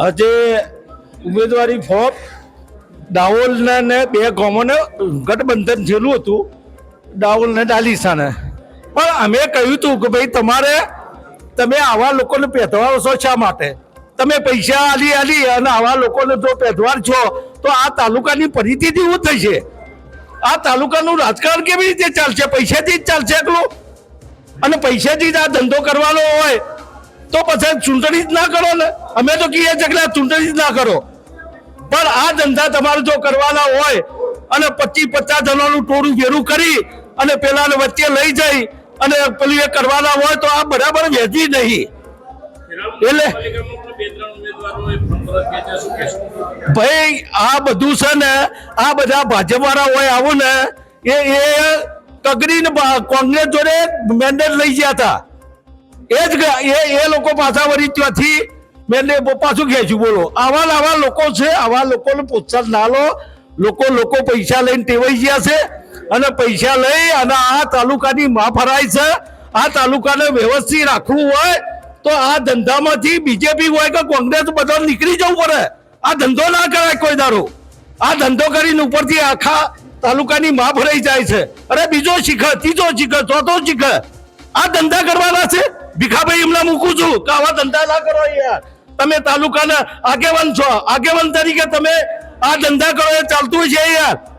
આજે ઉમેદવારી ફોર્મ દાહોલના ને બે ગામોને ગઠબંધન થયેલું હતું દાહોલ ને ડાલીસાને. પણ અમે કહ્યું હતું કે ભાઈ, તમારે, તમે આવા લોકોને પહેરવાડો છો શા માટે? તમે પૈસા આલી આલી અને આવા લોકોને જો પહેરવાડ છો, તો આ તાલુકાની પરિસ્થિતિ શું થશે આ તાલુકાનું રાજકારણ કેવી રીતે ચાલશે? પૈસાથી જ ચાલશે એકલું? અને પૈસાથી જ આ ધંધો કરવાનો હોય તો પછી ચૂંટણી જ ના કરો ને? અમે તો કહીએ છીએ કે ચૂંટણી જ ના કરો. પણ આ ધંધા તમારે જો કરવાના હોય અને પચીસ પચાસ જણાનું ટોળું ભેરું કરી અને પેલાને વચ્ચે લઈ જઈ અને પેલું એ કરવાના હોય તો આ બરાબર વેચી નહીં. એટલે ભાઈ, આ બધું છે ને, આ બધા ભાજપ વાળા હોય આવું ને, એ એ કગરીને કોંગ્રેસ જોડે મેન્ડેટ લઈ ગયા હતા. એ જ એ એ લોકો પાછા વળી ત્યાંથી મેં પાછું ખેંચ્યું, બોલો. આવા આવા લોકો છે, આવા લોકોને પ્રોત્સાહન ના લો. લોકો લોકો પૈસા લઈને ટેવાઈ ગયા છે અને પૈસા લઈ અને આ તાલુકાની માં ફરાય છે. આ તાલુકાને વ્યવસ્થિત રાખવું હોય તો આ ધંધામાંથી બીજેપી હોય કે કોંગ્રેસ બધા નીકળી જવું પડે. આ ધંધો ના કરાય કોઈ દારો આ ધંધો કરીને ઉપરથી આખા તાલુકાની માં ફરાઈ જાય છે. અરે બીજો શિખર, ત્રીજો શીખર, ચોથો શિખર. આ ધંધા કરવાના છે? ભીખાભાઈ એમને મૂકું છું. કે આવા ધંધા ના કરો યાર. તમે તાલુકાના આગેવાન છો. આગેવાન તરીકે તમે આ ધંધા કરો એ ચાલતું છે યાર.